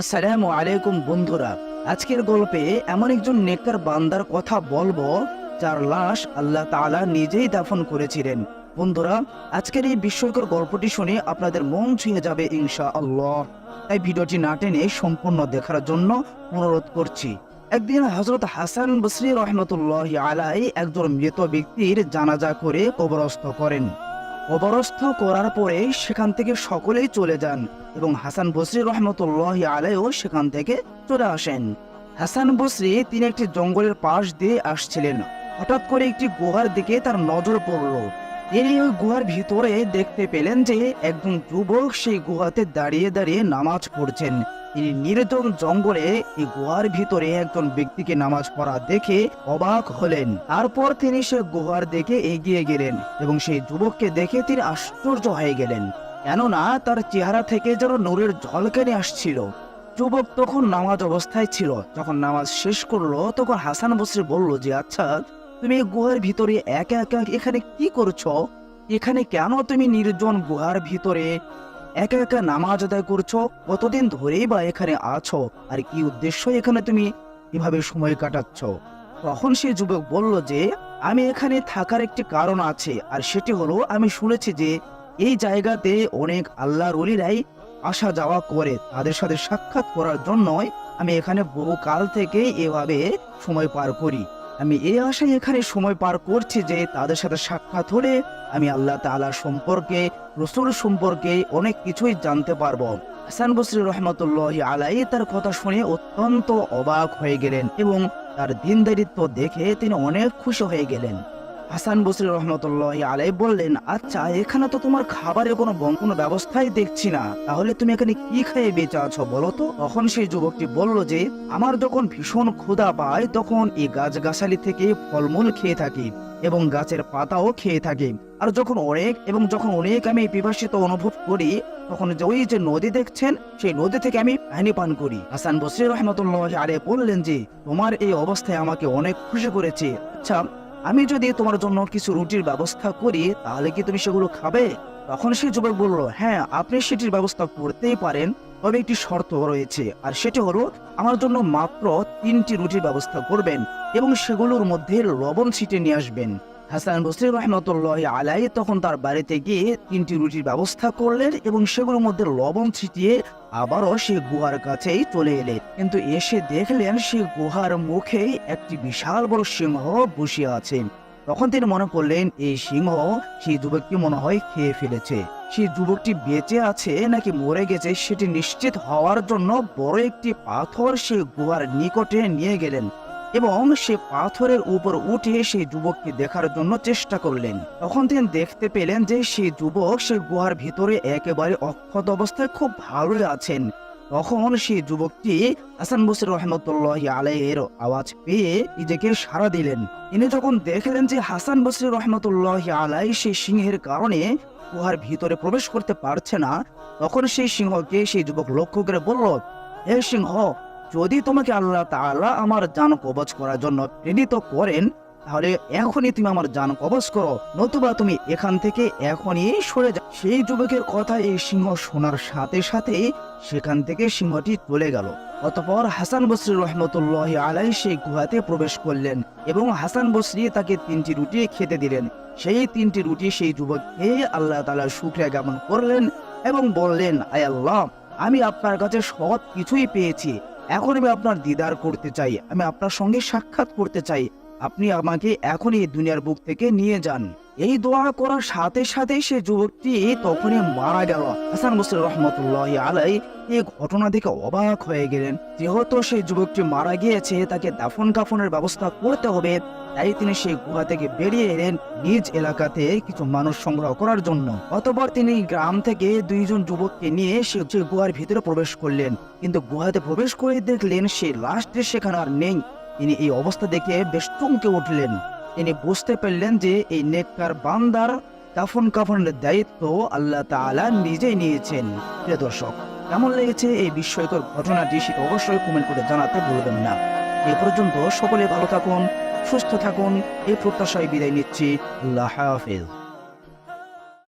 আসসালামু আলাইকুম বন্ধুরা, আজকের গল্পে এমন একজন নেককার বান্দার কথা বলব, যার লাশ আল্লাহ তাআলা নিজেই দাফন করেছিলেন। বন্ধুরা, আজকের এই বিস্ময়কর গল্পটি শুনে আপনাদের মন ছুঁয়ে যাবে ইনশা আল্লাহ তাই ভিডিওটি না টেনে সম্পূর্ণ দেখার জন্য অনুরোধ করছি। একদিন হজরত হাসান বসরি রহমতুল্লাহ আলাই একজন মৃত ব্যক্তির জানাজা করে কবরস্থ করেন। কবরস্থ করার পরে সেখান থেকে সকলেই চলে যান এবং হাসান বসরি রহমতুল্লাহ আলাইও সেখান থেকে চলে আসেন। হাসান বসরি তিনি একটি জঙ্গলের পাশ দিয়ে আসছিলেন। হঠাৎ করে একটি গুহার দিকে তার নজর পড়ল। তিনি ওই গুহার ভিতরে দেখতে পেলেন যে একজন যুবক সেই গুহাতে দাঁড়িয়ে দাঁড়িয়ে নামাজ পড়ছেন। তিনি নির্জন জঙ্গলে এই গুহার ভিতরে একজন ব্যক্তিকে নামাজ পড়া দেখে অবাক হলেন। তারপর তিনি সে গুহার দিকে এগিয়ে গেলেন এবং সেই যুবককে দেখে তিনি আশ্চর্য হয়ে গেলেন, কেননা তার চেহারা থেকে যেন নূরের ঝলকানি আসছিল। যুবক তখন নামাজ অবস্থায় ছিল, যখন নামাজ শেষ করল, তখন হাসান বসরি বলল যে আচ্ছা তুমি গুহার ভিতরে একা একা এখানে কি করছ? এখানে কেন তুমি নির্জন গুহার ভিতরে একা একা নামাজ আদায় করছ? কতদিন ধরেই বা এখানে আছো? আর কি উদ্দেশ্য এখানে তুমি এভাবে সময় কাটাচ্ছ? তখন সে যুবক বলল যে, আমি এখানে থাকার একটি কারণ আছে, আর সেটি হলো আমি শুনেছি যে, এই জায়গাতে অনেক আল্লাহর অলিরাই আসা যাওয়া করে। তাদের সাথে সাক্ষাৎ করার জন্যই আমি এখানে বহু কাল থেকে এভাবে সময় পার করি। আমি এই আশায় এখানে সময় পার করছি যে তাদের সাথে সাক্ষাৎ হলে আমি আল্লাহ তালা সম্পর্কে, রসুল সম্পর্কে অনেক কিছুই জানতে পারব। হাসান বসরি রহমতুল্লাহ আলাই তার কথা শুনে অত্যন্ত অবাক হয়ে গেলেন এবং তার দিনদারিত্ব দেখে তিনি অনেক খুশি হয়ে গেলেন। হাসান বসরি রহমতুল্লাহ আলাই বললেন আচ্ছা এখানে তো তোমার খাবারের কোনো কোনো ব্যবস্থাই দেখছি না। তাহলে তুমি এখানে কি খেয়ে বেঁচে আছো বলো তো? তখন সেই যুবকটি বলল যে, আমার যখন ভীষণ ক্ষুধা পায়, তখন এই গাছগাছালি থেকে ফলমূল খেয়ে থাকি এবং গাছের পাতাও খেয়ে থাকি। আর যখন অনেক, এবং যখন অনেক আমি পিপাসিত অনুভব করি, তখন যে ওই যে নদী দেখছেন, সেই নদী থেকে আমি পানি পান করি। হাসান বসরি রহমতুল্লাহ আরে বললেন যে, তোমার এই অবস্থায় আমাকে অনেক খুশি করেছে। আচ্ছা আমি যদি তোমার জন্য কিছু রুটির ব্যবস্থা করি, তাহলে কি তুমি সেগুলো খাবে? তখন সে যুবক বলল হ্যাঁ আপনি সেটির ব্যবস্থা করতেই পারেন, তবে একটি শর্ত রয়েছে, আর সেটি হলো, আমার জন্য মাত্র তিনটি রুটির ব্যবস্থা করবেন এবং সেগুলোর মধ্যে লবণ ছিটে নিয়ে আসবেন। হাসান বসরি রহমতুল্লাহ আলাই তখন তার বাড়িতে গিয়ে তিনটি রুটির ব্যবস্থা করলেন এবং সেগুলোর মধ্যে লবণ ছিটিয়ে আবারও সে গুহার কাছেই চলে এলেন। কিন্তু এসে দেখলেন সে গুহার মুখে একটি বিশাল বড় সিংহ বসিয়ে আছেন তখন তিনি মনে করলেন, এই সিংহ সেই যুবককে মনে হয় খেয়ে ফেলেছে। সেই যুবকটি বেঁচে আছে নাকি মরে গেছে সেটি নিশ্চিত হওয়ার জন্য বড় একটি পাথর সে গুহার নিকটে নিয়ে গেলেন। এবং সে পাথরের উপর উঠে সেই যুবককে দেখার জন্য চেষ্টা করলেন। তখন তিনি দেখতে পেলেন যে সেই যুবক সে গুহার ভিতরে একেবারে অক্ষত অবস্থায় খুব ভালো আছেন। তখন সেই যুবকটি হাসান বসির রহমতুল্লাহ আলাইয়ের আওয়াজ পেয়ে নিজেকে সাড়া দিলেন। তিনি যখন দেখলেন যে হাসান বসির রহমতুল্লাহ আলাই সেই সিংহের কারণে গুহার ভিতরে প্রবেশ করতে পারছে না। তখন সেই সিংহকে সেই যুবক লক্ষ্য করে বলল, হে সিংহ যদি তোমাকে আল্লাহ তাআলা আমার জান কবচ করার জন্য প্রেরিত করেন, তাহলে এখনই তুমি আমার জান কবচ করো। নতুবা তুমি এখান থেকে এখনই সরে যাও। সেই যুবকের কথা এই সিংহ শোনার সাথে সাথে সেখান থেকে সিংহটি চলে গেল। অতপর হাসান বসরি রহমতুল্লাহ আলাই সেই গুহাতে প্রবেশ করলেন এবং হাসান বসরি তাকে তিনটি রুটি খেতে দিলেন। সেই তিনটি রুটি সেই যুবক খেয়ে আল্লাহ তাআলার শুকরিয়া জ্ঞাপন করলেন এবং বললেন, আয় আল্লাহ, আমি আপনার কাছে সব কিছুই পেয়েছি। এখন আমি আপনার দিদার করতে চাই, আমি আপনার সঙ্গে সাক্ষাৎ করতে চাই। আপনি আমাকে এখনই এই দুনিয়ার বুক থেকে নিয়ে যান। এই দোয়া করার সাথে সাথে সে যুবকটি তখনই মারা গেল। হাসান বসির রহমতুল্লাহ আলাই এই ঘটনা দেখে অবাক হয়ে গেলেন। যেহেতু সেই যুবকটি মারা গিয়েছে, তাকে দাফন কাফনের ব্যবস্থা করতে হবে। তাই তিনি সেই গুহা থেকে বেরিয়ে এলেন নিজ এলাকাতে কিছু মানুষ সংগ্রহ করার জন্য। অতপর তিনি গ্রাম থেকে দুইজন যুবককে নিয়ে সে সে গুহার ভিতরে প্রবেশ করলেন। কিন্তু গুহাতে প্রবেশ করে দেখলেন সে লাস্টে সেখানে আর নেই। তিনি এই অবস্থা দেখে বেশ চমকে উঠলেন। তিনি বুঝতে পারলেন যে এই নেককার বান্দার দাফন কাফনের দায়িত্ব আল্লাহ তালা নিজেই নিয়েছেন। প্রিয় দর্শক, কেমন লেগেছে এই বিস্ময়কর ঘটনাটি সেটা অবশ্যই কমেন্ট করে জানাতে ভুলবেন না। এ পর্যন্ত সকলে ভালো থাকুন, সুস্থ থাকুন, এই প্রত্যাশায় বিদায় নিচ্ছি। আল্লাহ হাফেজ।